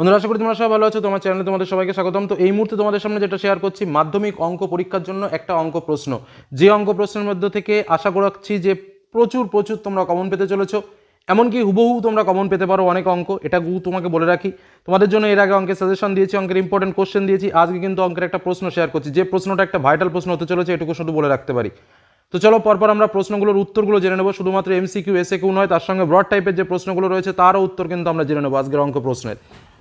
বন্ধুরা, আশা করি তোমরা সবাই ভালো আছো। তোমার চ্যানেলে তোমাদের সবাইকে স্বাগতম। তো এই মুহূর্তে তোমাদের সামনে যেটা শেয়ার করছি, মাধ্যমিক অঙ্ক পরীক্ষার জন্য একটা অঙ্ক প্রশ্ন। যে অঙ্ক প্রশ্নের মধ্যে থেকে আশা করাচ্ছি যে প্রচুর প্রচুর তোমরা কমন পেতে চলেছো। এমনকি হুবহু তোমরা কমন পেতে পারো অনেক অঙ্ক। এটা গু তোমাকে বলে রাখি। তোমাদের জন্য এর আগে অঙ্কের সাজেশন দিয়েছি, অঙ্কের ইম্পর্টেন্ট কোশ্চেন দিয়েছি। আজকে কিন্তু অঙ্কের একটা প্রশ্ন শেয়ার করছি। যে প্রশ্নটা একটা ভাইটাল প্রশ্ন হতে চলেছে, এটুকু শুধু বলে রাখতে পারি। তো চলো, পরপর আমরা প্রশ্নগুলোর উত্তরগুলো জেনে নেব। শুধুমাত্র এমসিকিউ এসে কিউ নয়, তার সঙ্গে ব্রড টাইপের যে প্রশ্নগুলো রয়েছে, তারও উত্তর কিন্তু আমরা জেনে নেব আজকের অঙ্ক প্রশ্নের।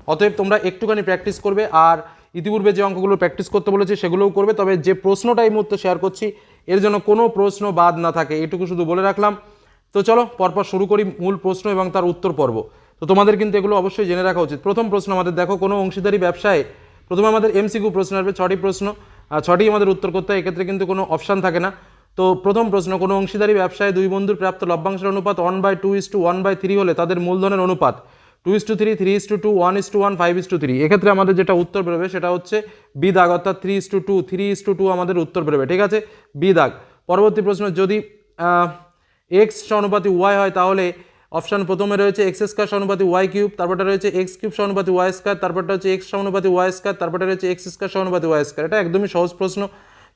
অতএব তোমরা একটুখানি প্র্যাকটিস করবে আর ইতিপূর্বে যে অঙ্কগুলো প্র্যাকটিস করতে বলেছি সেগুলোও করবে, তবে যে প্রশ্নটা এই মুহূর্তে শেয়ার করছি, এর জন্য কোনো প্রশ্ন বাদ না থাকে, এটুকু শুধু বলে রাখলাম। তো চলো, পরপর শুরু করি মূল প্রশ্ন এবং তার উত্তর পর্ব। তো তোমাদের কিন্তু এগুলো অবশ্যই জেনে রাখা উচিত। প্রথম প্রশ্ন আমাদের, দেখো, কোনো অংশীদারি ব্যবসায়, প্রথমে আমাদের এমসিকিউ প্রশ্ন আসবে, ছটি প্রশ্ন। ছটি আমাদের উত্তর করতে হয়, এক্ষেত্রে কিন্তু কোনো অপশান থাকে না। তো প্রথম প্রশ্ন, কোনো অংশীদারি ব্যবসায় দুই বন্ধুর প্রাপ্ত লভ্যাংশের অনুপাত one by two is two one by three হলে তাদের মূলধনের অনুপাত। Two is two three three is two two one is two one five is two three এক্ষেত্রে আমাদের যেটা উত্তর বেরোবে সেটা হচ্ছে বি দাগ অর্থাৎ three is to two three is to two আমাদের উত্তর বেরোবে, ঠিক আছে? বি দাগ পরবর্তী প্রশ্ন, যদি এক্স সমানুপাতি ওয়াই হয় তাহলে অপশান প্রথমে রয়েছে এক্স স্কোয়ার সমানুপাতি ওয়াই কিউব তারপরটা রয়েছে এক্স কিউব সমানুপাতি ওয়াই স্কোয়ার তারপরটা হচ্ছে এক্স সমানুপাতি ওয়াই স্কোয়ার তারপরটা রয়েছে এক্স স্কোয়ার সমানুপাতি ওয়াই স্কোয়ার এটা একদমই সহজ প্রশ্ন।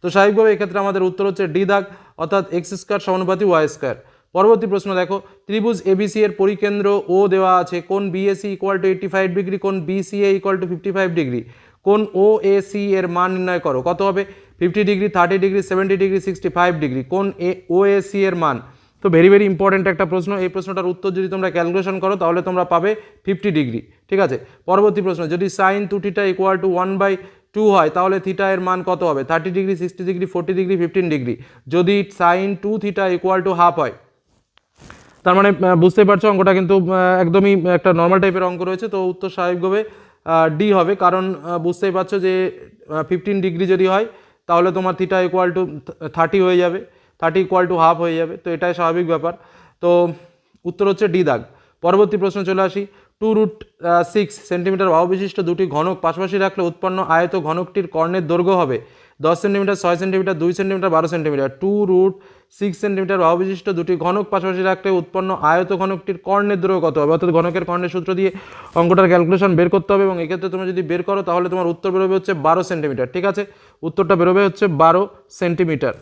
তো স্বাভাবিকভাবে এক্ষেত্রে আমাদের উত্তর হচ্ছে ডি দাগ অর্থাৎ এক্স স্কোয়ার সমানুপাতি ওয়াই স্কোয়ার পরবর্তী প্রশ্ন দেখো, ত্রিভুজ এবিসি এর পরিকেন্দ্র ও দেওয়া আছে, কোন BAC equal to eighty five degree কোন BCA equal to fifty five degree কোন ও এ সি এর মান নির্ণয় করো, কত হবে? Fifty degree thirty degree seventy degree sixty five degree কোন এ ও এ সি এর মান? তো ভেরি ভেরি ইম্পর্ট্যান্ট একটা প্রশ্ন, এই প্রশ্নটার উত্তর যদি তোমরা ক্যালকুলেশন করো, তাহলে তোমরা পাবে ফিফটি ডিগ্রি ঠিক আছে? পরবর্তী প্রশ্ন, যদি sine two theta equal to one by two হয়, তাহলে থিটা এর মান কত হবে? Thirty degree sixty degree forty degree fifteen degree যদি sine two theta equal to half হয় তার মানে বুঝতেই পারছ, অঙ্কটা কিন্তু একদমই একটা নর্মাল টাইপের অঙ্ক রয়েছে। তো উত্তর স্বাভাবিকভাবে ডি হবে। কারণ বুঝতেই পারছ যে ফিফটিন ডিগ্রি যদি হয়, তাহলে তোমার থিটা ইকুয়াল টু থার্টি হয়ে যাবে। থার্টি ইকুয়াল টু হাফ হয়ে যাবে। তো এটাই স্বাভাবিক ব্যাপার। তো উত্তর হচ্ছে ডি দাগ। পরবর্তী প্রশ্ন চলে আসি। টু রুট সিক্স সেন্টিমিটার বাহু বিশিষ্ট দুটি ঘনক পাশাপাশি রাখলে উৎপন্ন আয়ত ঘনকটির কর্ণের দৈর্ঘ্য হবে। দশ সেন্টিমিটার, ছয় সেন্টিমিটার, দুই সেন্টিমিটার, বারো centimetre. Two root six centimetre বাহু দুটি ঘনক পাশাপাশি রাখলে উৎপন্ন আয়ত ঘনকটির কর্ণের দৈর্ঘ্য কত হবে? অর্থাৎ ঘনকের কর্ণের সূত্র দিয়ে অঙ্কটার ক্যালকুলেশন বের করতে হবে এবং এক্ষেত্রে তুমি যদি বের করো, তাহলে তোমার উত্তর বেরোবে হচ্ছে বারো সেন্টিমিটার। ঠিক আছে? উত্তরটা বেরোবে হচ্ছে বারো সেন্টিমিটার।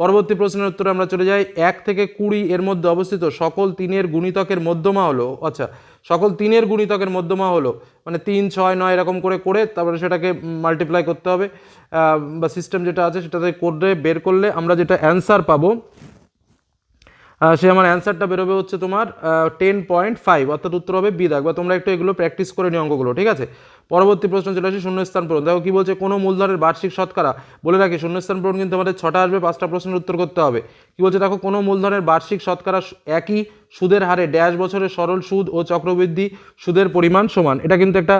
পরবর্তী প্রশ্নের উত্তরে আমরা চলে যাই। এক থেকে কুড়ি এর মধ্যে অবস্থিত সকল তিনের গুণিতকের মধ্যমা হলো আচ্ছা সকল তিনের গুণিতকের মধ্যমা হলো। মানে তিন, ছয়, নয় এরকম করে করে তারপরে সেটাকে মাল্টিপ্লাই করতে হবে। বা সিস্টেম যেটা আছে সেটাতে করে বের করলে আমরা যেটা অ্যান্সার পাবো সে আমার অ্যান্সারটা বেরোবে হচ্ছে তোমার টেন পয়েন্ট ফাইভ অর্থাৎ উত্তর হবে বি দাগ বা তোমরা একটু এগুলো প্র্যাকটিস করে নিও অঙ্কগুলো, ঠিক আছে? পরবর্তী প্রশ্ন চলে আসি শূন্যস্থান পূরণ, দেখো কি বলছে, কোনো মূলধনের বার্ষিক শতকরা, বলে রাখি শূন্যস্থান পূরণ কিন্তু আমাদের ছটা আসবে, পাঁচটা প্রশ্নের উত্তর করতে হবে। কী বলছে, দেখো কোনো মূলধনের বার্ষিক শতকরা একই সুদের হারে ড্যাশ বছরের সরল সুদ ও চক্রবৃদ্ধি সুদের পরিমাণ সমান? এটা কিন্তু একটা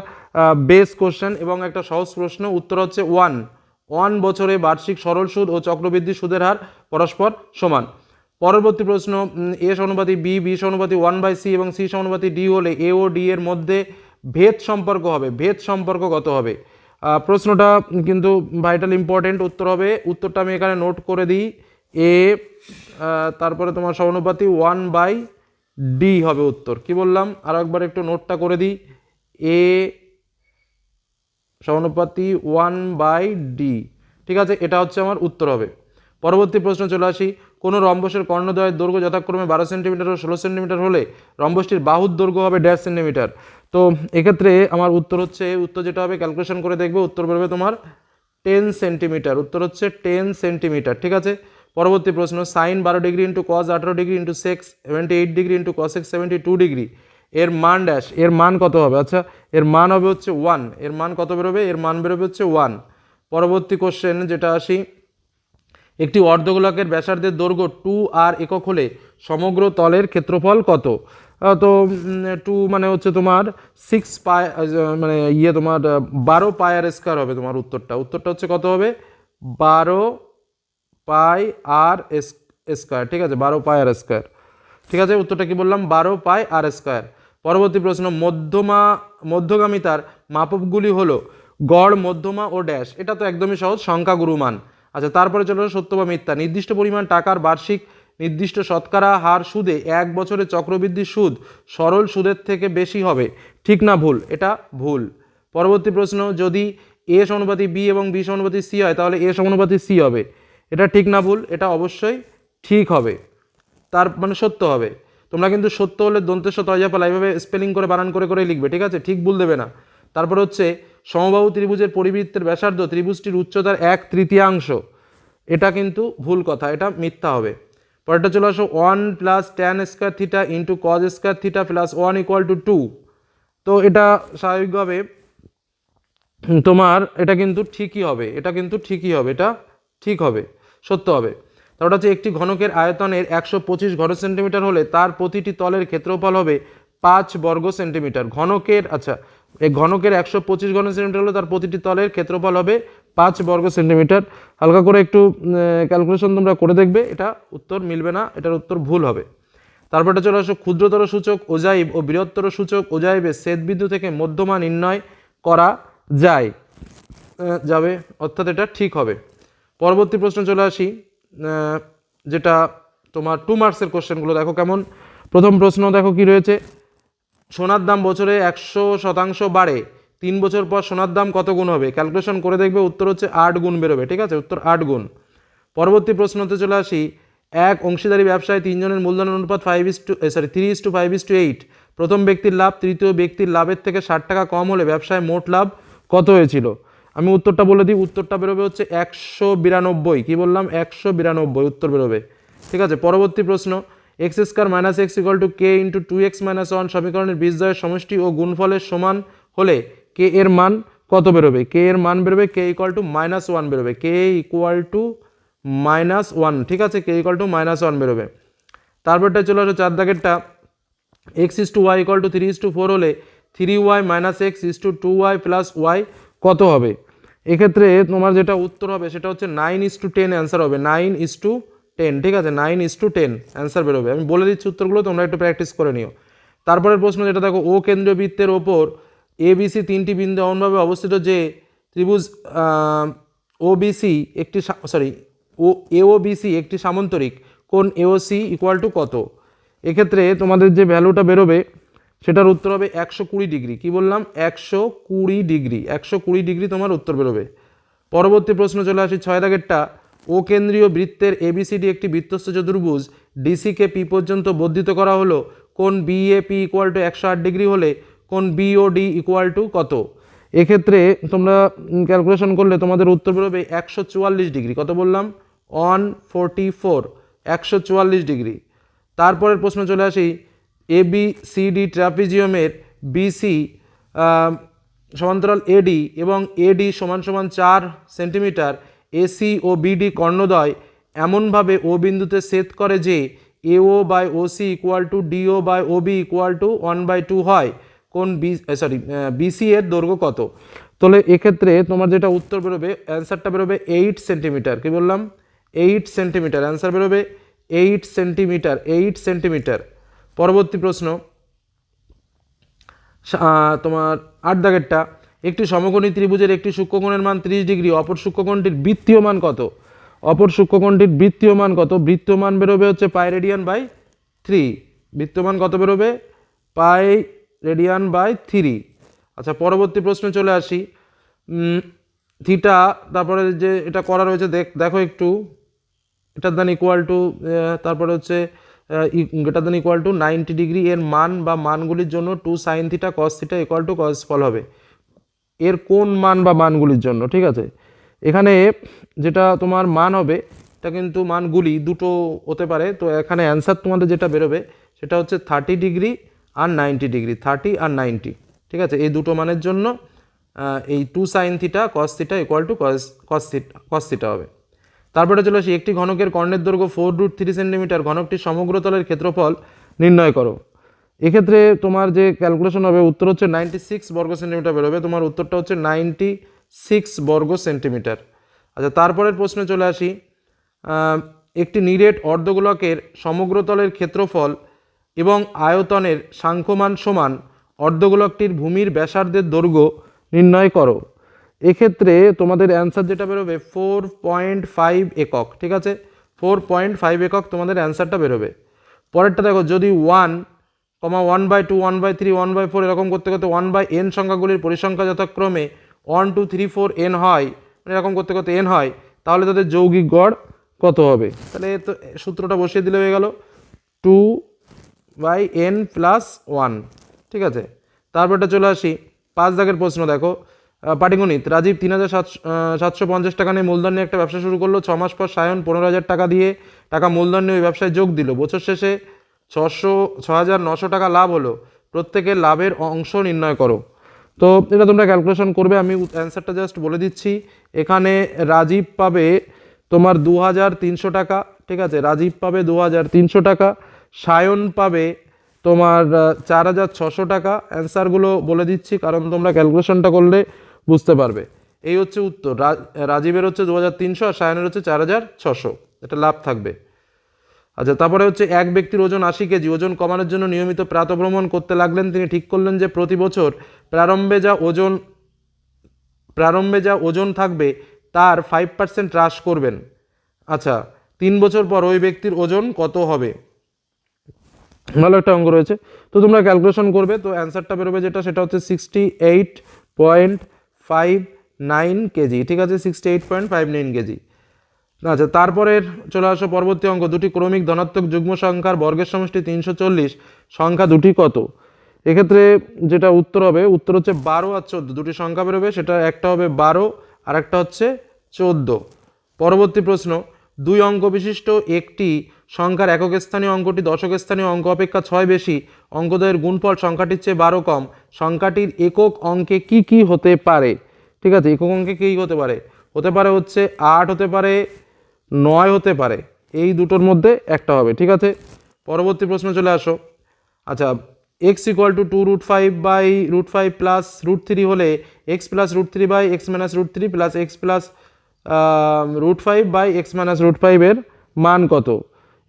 বেস কোশ্চেন এবং একটা সহজ প্রশ্ন, উত্তর হচ্ছে ওয়ান ওয়ান বছরে বার্ষিক সরল সুদ ও চক্রবৃদ্ধি সুদের হার পরস্পর সমান। পরবর্তী প্রশ্ন এ সমানুপাতি বি বি সমানুপাতি ওয়ান বাই সি এবং সি সমানুপাতি ডি হলে এ ও ডি এর মধ্যে ভেদ সম্পর্ক হবে, ভেদ সম্পর্ক কত হবে? প্রশ্নটা কিন্তু ভাইটাল ইম্পর্টেন্ট উত্তর হবে, উত্তরটা আমি এখানে নোট করে দিই, এ তারপরে তোমার সমানুপাতি ওয়ান বাই ডি হবে উত্তর, কি বললাম? আর একবার একটু নোটটা করে দিই, এ সমানুপাতি ওয়ান বাই ডি, ঠিক আছে? এটা হচ্ছে আমার উত্তর হবে। পরবর্তী প্রশ্ন চলে আসি। কোনো রম্বসের কর্ণদয়ের দৈর্ঘ্য যথাক্রমে বারো সেন্টিমিটার ও ষোলো সেন্টিমিটার হলে রম্বসটির বাহুর দৈর্ঘ্য হবে দেড় সেন্টিমিটার। তো এক্ষেত্রে আমার উত্তর হচ্ছে উত্তর যেটা হবে ক্যালকুলেশন করে দেখবে, উত্তর বেরোবে তোমার টেন সেন্টিমিটার। উত্তর হচ্ছে টেন সেন্টিমিটার, ঠিক আছে? পরবর্তী প্রশ্ন সাইন বারো ডিগ্রি ইন্টু কস আঠারো degree into sec seventy eight degree into cosec seventy two degree. এর মান ড্যাশ এর মান কত হবে? আচ্ছা এর মান হবে হচ্ছে ওয়ানের মান কত বেরোবে? এর মান বেরোবে হচ্ছে ওয়ান পরবর্তী কোশ্চেন যেটা আসি একটি অর্ধগোলকের ব্যাসার্ধের দৈর্ঘ্য টু আর একক হলে সমগ্র তলের ক্ষেত্রফল কত? তো টু মানে হচ্ছে তোমার সিক্স পায় মানে ইয়ে তোমার বারো পায়ার স্কোয়ার হবে তোমার উত্তরটা। উত্তরটা হচ্ছে কত হবে? বারো পাই আর স্কোয়ার ঠিক আছে? বারো পাই আর স্কোয়ার ঠিক আছে, উত্তরটা কি বললাম? বারো পাই আর স্কোয়ার পরবর্তী প্রশ্ন, মধ্যমা, মধ্যগামিতার মাপকগুলি হলো গড়, মধ্যমা ও ড্যাশ এটা তো একদমই সহজ, সংখ্যাগুরু মান। আচ্ছা তারপরে চলো সত্য বা মিথ্যা। নির্দিষ্ট পরিমাণ টাকার বার্ষিক নির্দিষ্ট শতকরা হার সুদে এক বছরে চক্রবৃদ্ধি সুদ সরল সুদের থেকে বেশি হবে। ঠিক না ভুল? এটা ভুল। পরবর্তী প্রশ্ন, যদি এ সমানুপাতি বি এবং বি সমানুপাতি সি হয়, তাহলে এ সমানুপাতি সি হবে। এটা ঠিক না ভুল? এটা অবশ্যই ঠিক হবে। তার মানে সত্য হবে। তোমরা কিন্তু সত্য হলে দন্তেশ্ব তয়জা পালা এইভাবে স্পেলিং করে বানান করে করে লিখবে, ঠিক আছে? ঠিক ভুল দেবে না। তারপর হচ্ছে সমবাহু ত্রিভুজের পরিবৃত্তের ব্যাসার্ধ ত্রিভুজটির উচ্চতার এক তৃতীয়াংশ। এটা কিন্তু ভুল কথা, এটা মিথ্যা হবে। পরেরটা চলে আসো one plus tan square theta into cos square theta plus one equal to two তো এটা স্বাভাবিকভাবে তোমার, এটা কিন্তু ঠিকই হবে, এটা কিন্তু ঠিকই হবে, এটা ঠিক হবে, সত্য হবে। তারপর হচ্ছে একটি ঘনকের আয়তনের একশো পঁচিশ ঘন সেন্টিমিটার হলে তার প্রতিটি তলের ক্ষেত্রফল হবে পাঁচ বর্গ সেন্টিমিটার ঘনকের আচ্ছা এই ঘনকের একশো পঁচিশ ঘন সেন্টিমিটার হলে, তার প্রতিটি তলের ক্ষেত্রফল হবে পাঁচ বর্গ সেন্টিমিটার হালকা করে একটু ক্যালকুলেশন তোমরা করে দেখবে, এটা উত্তর মিলবে না, এটার উত্তর ভুল হবে। তারপর এটা চলে আসো, ক্ষুদ্রতর সূচক ওজাইব ও বৃহত্তর সূচক ওজাইবের ছেদবিন্দু থেকে মধ্যমা নির্ণয় করা যায় যাবে, অর্থাৎ এটা ঠিক হবে। পরবর্তী প্রশ্ন চলে আসি যেটা তোমার টু মার্কসের কোশ্চেনগুলো দেখো কেমন। প্রথম প্রশ্ন দেখো কি রয়েছে। সোনার দাম বছরে একশো শতাংশ বাড়ে, তিন বছর পর সোনার দাম কত গুণ হবে? ক্যালকুলেশন করে দেখবে, উত্তর হচ্ছে আট গুণ বেরোবে, ঠিক আছে? উত্তর আট গুণ। পরবর্তী প্রশ্নতে চলে আসি। এক অংশীদারি ব্যবসায় তিনজনের মূলধন অনুপাত five is to sorry three is to five is to eight প্রথম ব্যক্তির লাভ, তৃতীয় ব্যক্তির লাভের থেকে ষাট টাকা কম হলে ব্যবসায় মোট লাভ কত হয়েছিল? আমি উত্তরটা বলে দিই, উত্তরটা বেরোবে হচ্ছে একশো বিরানব্বই। কী বললাম? একশো বিরানব্বই, উত্তর বেরোবে। ঠিক আছে? পরবর্তী প্রশ্ন। X square minus x equal to k into two x minus one সমীকরণের বীজদ্বয়ের সমষ্টি ও গুণফলের সমান হলে কে এর মান কত বেরোবে? কে এর মান বেরোবে? K equal to minus one বেরোবে। K equal to minus one, ঠিক আছে? K equal to minus one বেরোবে। তারপরটা চলে আসো চার দাগেরটা। X is to y equal to three is to four হলে three y minus x is to two y plus y কত হবে? এক্ষেত্রে তোমার যেটা উত্তর হবে সেটা হচ্ছে nine is to ten answer হবে। নাইন ইস টু টেন, ঠিক আছে? Nine is to ten answer বেরোবে। আমি বলে দিচ্ছি উত্তরগুলো, তোমরা একটু প্র্যাকটিস করে নিও। তারপরের প্রশ্ন যেটা, দেখো ও কেন্দ্রীয় বৃত্তের ওপর এ বিসি তিনটি বিন্দু এমনভাবে অবস্থিত যে ত্রিভুজ ও বিসি একটি সরি ও এও বিসি একটি সামান্তরিক। কোন এওসি ইকুয়াল টু কত? এক্ষেত্রে তোমাদের যে ভ্যালুটা বেরোবে, সেটার উত্তর হবে একশো কুড়ি ডিগ্রি। কী বললাম? একশো কুড়ি ডিগ্রি। একশো কুড়ি ডিগ্রি তোমার উত্তর বেরোবে। পরবর্তী প্রশ্ন চলে আসি ছয় দাগেরটা। ও কেন্দ্রীয় বৃত্তের এবিসিডি একটি বৃত্তস্থ চতুর্ভুজ ডিসিকে পি পর্যন্ত বর্ধিত করা হলো। কোন বিএপি ইকুয়াল টু একশো আট ডিগ্রি হলে কোন বিওডি ইকুয়াল টু কত? এক্ষেত্রে তোমরা ক্যালকুলেশন করলে তোমাদের উত্তর বেরোবে একশো চুয়াল্লিশ ডিগ্রি কত বললাম? ওয়ান ফোরটি ফোর একশো চুয়াল্লিশ ডিগ্রি তারপরের প্রশ্ন চলে আসি। এ বি সি ডি ট্রাপিজিয়ামের বিসি সমান্তরাল এডি এবং এডি সমান সমান চার সেন্টিমিটার এসি ও বিডি কর্ণদ্বয় এমনভাবে ও বিন্দুতে সেট করে যে AO by OC equal to DO by OB equal to one by two হয়, কোন বি সরি বিসি এর দৈর্ঘ্য কত? তাহলে এক্ষেত্রে তোমার যেটা উত্তর বেরোবে, অ্যান্সারটা বেরোবে এইট সেন্টিমিটার। কী বললাম? Eight centimetre. অ্যান্সার বেরোবে এইট সেন্টিমিটার এইট সেন্টিমিটার। পরবর্তী প্রশ্ন। সা- তোমার আট দাগেরটা। একটি সমকোণী ত্রিভুজের একটি সূক্ষ্মকোণের মান ত্রিশ ডিগ্রি, অপর সূক্ষ্মকোণটির বৃত্তীয় মান কত? অপর সূক্ষ্মকোণটির বৃত্তীয় মান কত? বৃত্তীয় মান বেরোবে হচ্ছে পাই রেডিয়ান বাই থ্রি। বৃত্তীয় মান কত বেরোবে? Pi radian by three. আচ্ছা পরবর্তী প্রশ্নে চলে আসি। থিটা, তারপরে যে এটা করা রয়েছে, দেখ, দেখো একটু। এটার দান ইকুয়াল টু তারপরে হচ্ছে গ্রেটার দান ইকুয়াল টু নাইনটি ডিগ্রি এর মান বা মানগুলির জন্য two sine theta cos theta equal to cos ফল হবে। এর কোন মান বা মানগুলির জন্য, ঠিক আছে? এখানে যেটা তোমার মান হবে, এটা কিন্তু মানগুলি দুটো হতে পারে। তো এখানে অ্যান্সার তোমাদের যেটা বেরোবে, সেটা হচ্ছে থার্টি ডিগ্রি আর নাইনটি ডিগ্রি থার্টি আর নাইনটি ঠিক আছে? এই দুটো মানের জন্য এই two sine theta cos theta equal to cos cos theta cos theta হবে। তারপরে চলে আসি, একটি ঘনকের কর্ণের দৈর্ঘ্য ফোর রুট থ্রি সেন্টিমিটার ঘনকটির সমগ্র তলের ক্ষেত্রফল নির্ণয় করো। এক্ষেত্রে তোমার যে ক্যালকুলেশন হবে, উত্তর হচ্ছে নাইনটি সিক্স বর্গ সেন্টিমিটার বেরোবে। তোমার উত্তরটা হচ্ছে নাইনটি সিক্স বর্গ সেন্টিমিটার আচ্ছা তারপরের প্রশ্নে চলে আসি। একটি নিরেট অর্ধগোলকের সমগ্র তলের ক্ষেত্রফল এবং আয়তনের সাংখ্যমান সমান অর্ধগোলকটির ভূমির ব্যাসার্ধের দৈর্ঘ্য নির্ণয় করো। এক্ষেত্রে তোমাদের অ্যান্সার যেটা বেরোবে ফোর পয়েন্ট ফাইভ একক, ঠিক আছে? ফোর পয়েন্ট ফাইভ একক তোমাদের অ্যান্সারটা বেরোবে। পরেরটা দেখো, যদি one comma one by two one by three one by four এরকম করতে করতে ওয়ান বাই এন সংখ্যাগুলির পরিসংখ্যা যথাক্রমে one two three four n হয়। মানে এরকম করতে করতে এন হয়। তাহলে তাদের যৌগিক গড় কত হবে? তাহলে তো সূত্রটা বসিয়ে দিলে হয়ে গেল two by n plus one ঠিক আছে? তারপরটা চলে আসি পাঁচ দাগের প্রশ্ন, দেখো। পাটিগণিত, রাজীব তিন হাজার সাতশো পঞ্চাশ টাকা নিয়ে মূলধন নিয়ে একটা ব্যবসা শুরু করল। ছ মাস পর সায়ন, পনেরো হাজার টাকা দিয়ে টাকা মূলধন নিয়ে ওই ব্যবসায় যোগ দিল। বছর শেষে ছশো ছ হাজার নশো টাকা লাভ হলো। প্রত্যেকের লাভের অংশ নির্ণয় করো। তো এটা তোমরা ক্যালকুলেশন করবে, আমি অ্যান্সারটা জাস্ট বলে দিচ্ছি। এখানে রাজীব পাবে তোমার দু তিনশো টাকা, ঠিক আছে? রাজীব পাবে দু তিনশো টাকা, সায়ন পাবে তোমার চার হাজার ছশো টাকা। অ্যান্সারগুলো বলে দিচ্ছি, কারণ তোমরা ক্যালকুলেশনটা করলে বুঝতে পারবে। এই হচ্ছে উত্তর রাজীবের হচ্ছে দু হাজার তিনশো আর সায়নের হচ্ছে চার হাজার ছশো। এটা লাভ থাকবে। আচ্ছা তারপরে হচ্ছে এক ব্যক্তির ওজন আশি কেজি, ওজন কমানোর জন্য নিয়মিত প্রাতভ্রমণ করতে লাগলেন তিনি। ঠিক করলেন যে প্রতি বছর প্রারম্ভে যা ওজন, প্রারম্ভে যা ওজন থাকবে তার ফাইভ পার্সেন্ট হ্রাস করবেন। আচ্ছা তিন বছর পর ওই ব্যক্তির ওজন কত হবে? ভালো একটা অঙ্ক রয়েছে। তো তোমরা ক্যালকুলেশন করবে, তো অ্যান্সারটা বেরোবে যেটা, সেটা হচ্ছে sixty eight point five nine kg. ঠিক আছে sixty eight point five nine kg. আচ্ছা তারপরের চলে আসো পরবর্তী অঙ্ক। দুটি ক্রমিক ধনাত্মক যুগ্ম সংখ্যার বর্গের সমষ্টি তিনশো চল্লিশ। সংখ্যা দুটি কত? এক্ষেত্রে যেটা উত্তর হবে, উত্তর হচ্ছে বারো আর চোদ্দ। দুটি সংখ্যা বেরোবে, সেটা একটা হবে বারো আর একটা হচ্ছে চোদ্দ। পরবর্তী প্রশ্ন, দুই অঙ্ক বিশিষ্ট একটি সংখ্যার একক স্থানীয় অঙ্কটি দশক স্থানীয় অঙ্ক অপেক্ষা ছয় বেশি অঙ্কদয়ের গুণফল সংখ্যাটির চেয়ে বারো কম। সংখ্যাটির একক অঙ্কে কি কি হতে পারে? ঠিক আছে, একক অঙ্কে কী হতে পারে? হতে পারে হচ্ছে আট, হতে পারে নয় হতে পারে। এই দুটোর মধ্যে একটা হবে, ঠিক আছে? পরবর্তী প্রশ্ন চলে আসো। আচ্ছা x equal to two root five by root five plus root three হলে x plus root three by x minus root three plus x plus root five by x minus root ফাইভের মান কত?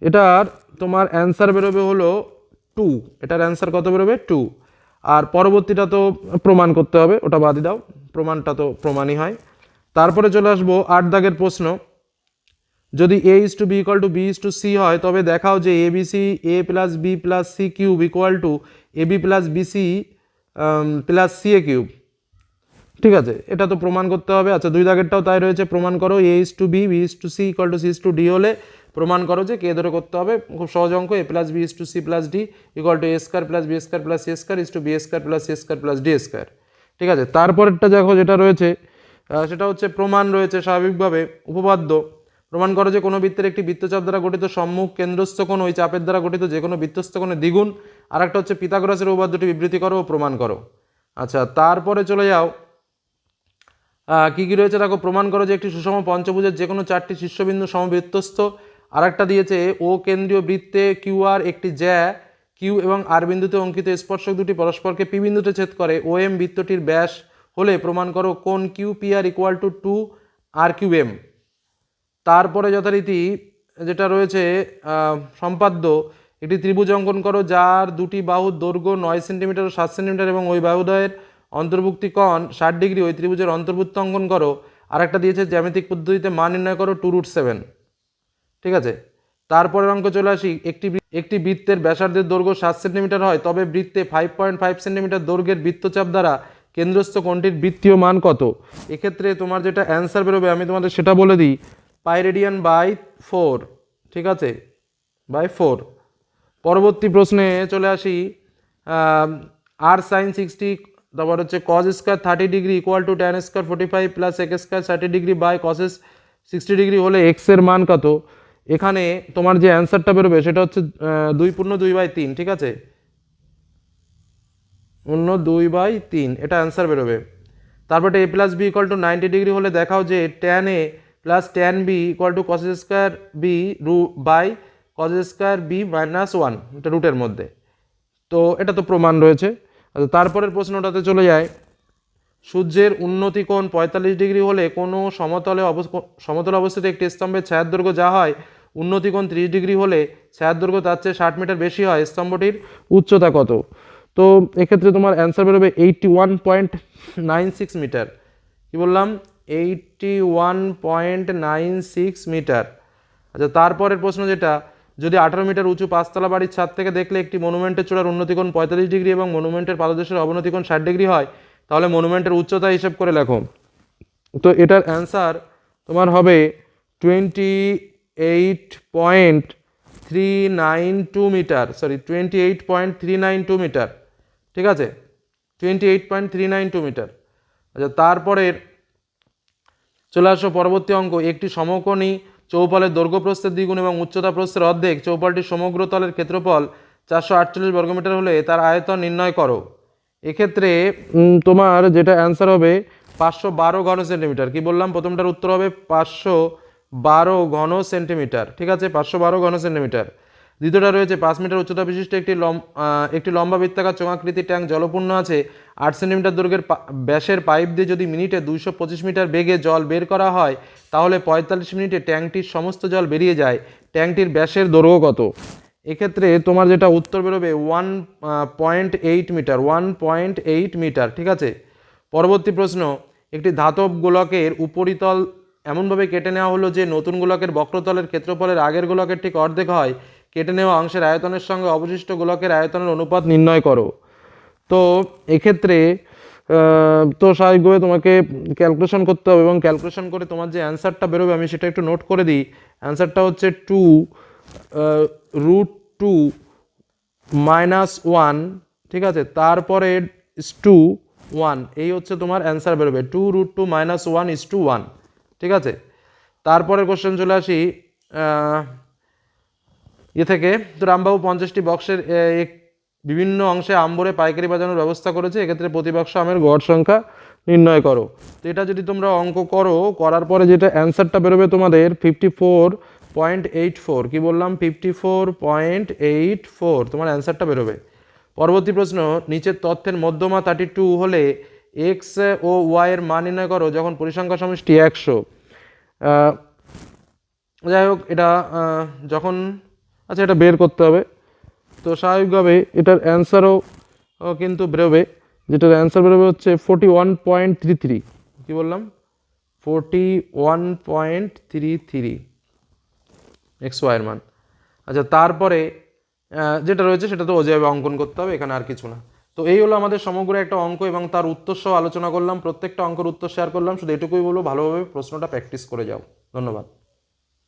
এটার তোমার অ্যান্সার বেরোবে হলো two এটার answer কত বেরোবে? টু আর পরবর্তীটা তো প্রমাণ করতে হবে, ওটা বাদই দাও। প্রমাণটা তো প্রমাণই হয়। তারপরে চলে আসব আট দাগের প্রশ্ন। যদি A is to B equal to B is to C হয়, তবে দেখাও যে A B C A plus B plus C cube equal to A B plus B C plus C A cube ঠিক আছে? এটা তো প্রমাণ করতে হবে। আচ্ছা দুই দাগেরটাও তাই রয়েছে। প্রমাণ করো A is to B B is to C equal to C is to D হলে প্রমাণ করো যে কে ধরে করতে হবে। খুব সহজ অঙ্ক A plus B is to C plus D equal to A square plus B square plus C square is to B square plus C square plus D square ঠিক আছে? তারপরেরটা দেখো যেটা রয়েছে সেটা হচ্ছে প্রমাণ রয়েছে স্বাভাবিকভাবে। উপপাদ্য প্রমাণ করো যে কোনো বৃত্তের একটি বৃত্তচাপ দ্বারা গঠিত সম্মুখ কেন্দ্রস্থ কোণ ওই চাপের দ্বারা গঠিত যে কোনো বৃত্তস্থ কোণের দ্বিগুণ। আর একটা হচ্ছে পিতাগরাসের উপপাদ্যটি বিবৃতি করো ও প্রমাণ করো। আচ্ছা তারপরে চলে যাও। কী কি কি রয়েছে? দেখো, প্রমাণ করো যে একটি সুষম পঞ্চভুজের যে কোনো চারটি শীর্ষবিন্দু সমবৃত্তস্থ। আর একটা দিয়েছে, ও কেন্দ্রীয় বৃত্তে কিউ আর একটি জ্যা, কিউ এবং আর বিন্দুতে অঙ্কিত স্পর্শক দুটি পরস্পরকে পি বিন্দুতে ছেদ করে ও এম বৃত্তটির ব্যাস হলে প্রমাণ করো কোন Q P R equal to two R Q M. তারপরে যথারীতি যেটা রয়েছে সম্পাদ্য, একটি ত্রিভুজ অঙ্কন করো, যার দুটি বাহুর দৈর্ঘ্য নয় সেন্টিমিটার ও সাত সেন্টিমিটার এবং ওই বাহুদ্বয়ের অন্তর্ভুক্তি কোণ ষাট ডিগ্রি, ওই ত্রিভুজের অন্তর্ভুক্ত অঙ্কন করো। আর একটা দিয়েছে, জ্যামিতিক পদ্ধতিতে মান নির্ণয় করো, টু রুট সেভেন। ঠিক আছে? তারপরের অঙ্ক চলে আসি, একটি একটি বৃত্তের ব্যাসার্ধের দৈর্ঘ্য সাত সেন্টিমিটার হয়, তবে বৃত্তে ফাইভ পয়েন্ট ফাইভ সেন্টিমিটার দৈর্ঘ্যের বৃত্তচাপ দ্বারা কেন্দ্রস্থ কোণটির বৃত্তীয় মান কত? এক্ষেত্রে তোমার যেটা অ্যান্সার বেরোবে, আমি তোমাদের সেটা বলে দিই। পাইরেডিয়ান বাই ফোর, ঠিক আছে? By four. পরবর্তী প্রশ্নে চলে আসি আর সাইন সিক্সটি তারপর হচ্ছে cos square thirty degree equal to tan square forty five plus x square thirty degree by cosec sixty degree হলে এক্সের মান কত? এখানে তোমার যে অ্যান্সারটা বেরোবে সেটা হচ্ছে দুই পূর্ণ দুই বাই তিন, ঠিক আছে? অন্য দুই বাই তিন, এটা অ্যান্সার বেরোবে। তারপরে A plus B equal to ninety degree হলে দেখাও যে tan plus tan B equal to cos square B রু by cos square B minus one এটা রুটের মধ্যে। তো এটা তো প্রমাণ রয়েছে। তারপরের প্রশ্নটাতে চলে যায় সূর্যের উন্নতি কোণ পঁয়তাল্লিশ ডিগ্রি হলে কোনো সমতলে অবস- সমতল অবস্থিত একটি স্তম্ভের ছায়ার দৈর্ঘ্য যা হয় উন্নতি কোণ ত্রিশ ডিগ্রি হলে ছায়ার দৈর্ঘ্য তার চেয়ে ষাট মিটার বেশি হয়। স্তম্ভটির উচ্চতা কত? তো এক্ষেত্রে তোমার অ্যান্সার বেরোবে eighty one point nine six metre কী বললাম? Eighty one point nine six metre আচ্ছা তারপরের প্রশ্ন যেটা, যদি আঠারো মিটার উঁচু পাঁচতলা বাড়ির ছাদ থেকে দেখলে একটি মনুমেন্টের চূড়ার উন্নতিকোণ পঁয়তাল্লিশ ডিগ্রি এবং মনুমেন্টের পাদদেশের অবনতিকোণ ষাট ডিগ্রি হয়, তাহলে মনুমেন্টের উচ্চতা হিসেব করে লেখো। তো এটার অ্যান্সার তোমার হবে twenty eight point three nine two metre sorry twenty eight point three nine two metre ঠিক আছে? Twenty eight point three nine two metre আচ্ছা তারপরের চলে আসো, পরবর্তী অঙ্ক। একটি সমকোণী চৌপালের দৈর্ঘ্য প্রস্থের দ্বিগুণ এবং উচ্চতা প্রস্থের অর্ধেক। চৌপালটির সমগ্র তলের ক্ষেত্রফল চারশো আটচল্লিশ বর্গমিটার হলে তার আয়তন নির্ণয় করো। এক্ষেত্রে তোমার যেটা অ্যান্সার হবে পাঁচশো বারো ঘন সেন্টিমিটার কি বললাম? প্রথমটার উত্তর হবে পাঁচশো বারো ঘন সেন্টিমিটার ঠিক আছে? পাঁচশো বারো ঘন সেন্টিমিটার দ্বিতীয়টা রয়েছে, পাঁচ মিটার উচ্চতা বিশিষ্ট একটি লম একটি লম্বা বৃত্তাকার চোঙাকৃতির ট্যাঙ্ক জলপূর্ণ আছে। আট সেন্টিমিটার দৈর্ঘ্যের পা- ব্যাসের পাইপ দিয়ে যদি মিনিটে দুইশো পঁচিশ মিটার বেগে জল বের করা হয়, তাহলে পঁয়তাল্লিশ মিনিটে ট্যাঙ্কটির সমস্ত জল বেরিয়ে যায়। ট্যাঙ্কটির ব্যাসের দৈর্ঘ্য কত? এক্ষেত্রে তোমার যেটা উত্তর বেরোবে, one point eight metre, one point eight metre, ঠিক আছে? পরবর্তী প্রশ্ন, একটি ধাতব গোলকের উপরিতল এমনভাবে কেটে নেওয়া হলো যে নতুন গোলকের বক্রতলের ক্ষেত্রফলের আগের গোলকের ঠিক অর্ধেক হয়। কেটে নেওয়া অংশের আয়তনের সঙ্গে অবশিষ্ট গোলকের আয়তনের অনুপাত নির্ণয় করো। তো এক্ষেত্রে তো স্বাভাবিকভাবে তোমাকে ক্যালকুলেশন করতে হবে এবং ক্যালকুলেশন করে তোমার যে অ্যান্সারটা বেরোবে, আমি সেটা একটু নোট করে দিই। অ্যান্সারটা হচ্ছে two root two minus one ঠিক আছে? তারপরে ইস টু ওয়ান এই হচ্ছে তোমার অ্যান্সার বেরোবে। Two root two minus one is to one ঠিক আছে? তারপরের কোশ্চেন চলে আসি ইয়ে থেকে তো রামবাবু পঞ্চাশটি বক্সের এক- বিভিন্ন অংশে আম্বরে পাইকারি বাজানোর ব্যবস্থা করেছে। এক্ষেত্রে প্রতি বাক্স আমের গড় সংখ্যা নির্ণয় করো। তো এটা যদি তোমরা অঙ্ক করো, করার পরে যেটা অ্যান্সারটা বেরোবে তোমাদের fifty four point eight four কী বললাম? Fifty four point eight four তোমার অ্যান্সারটা বেরোবে। পরবর্তী প্রশ্ন, নিচের তথ্যের মধ্যমা থার্টি টু হলে এক্স ও ওয়াই এর মান নির্ণয় করো যখন পরিসংখ্যা সমষ্টি একশো। যাই হোক, এটা যখন আচ্ছা এটা বের করতে হবে। তো স্বাভাবিকভাবে এটার অ্যান্সারও কিন্তু বেরোবে। যেটার অ্যান্সার বেরোবে হচ্ছে forty one point three three কী বললাম? Forty one point three three x ওয়াইয়ের মান। আচ্ছা তারপরে যেটা রয়েছে সেটা তো অজয়ভাবে অঙ্কন করতে হবে, এখানে আর কিছু না। তো এই হলো আমাদের সমগ্র একটা অঙ্ক এবং তার উত্তর সহ আলোচনা করলাম। প্রত্যেকটা অঙ্কের উত্তর শেয়ার করলাম। শুধু এটুকুই বলব, ভালোভাবে প্রশ্নটা প্র্যাকটিস করে যাও। ধন্যবাদ।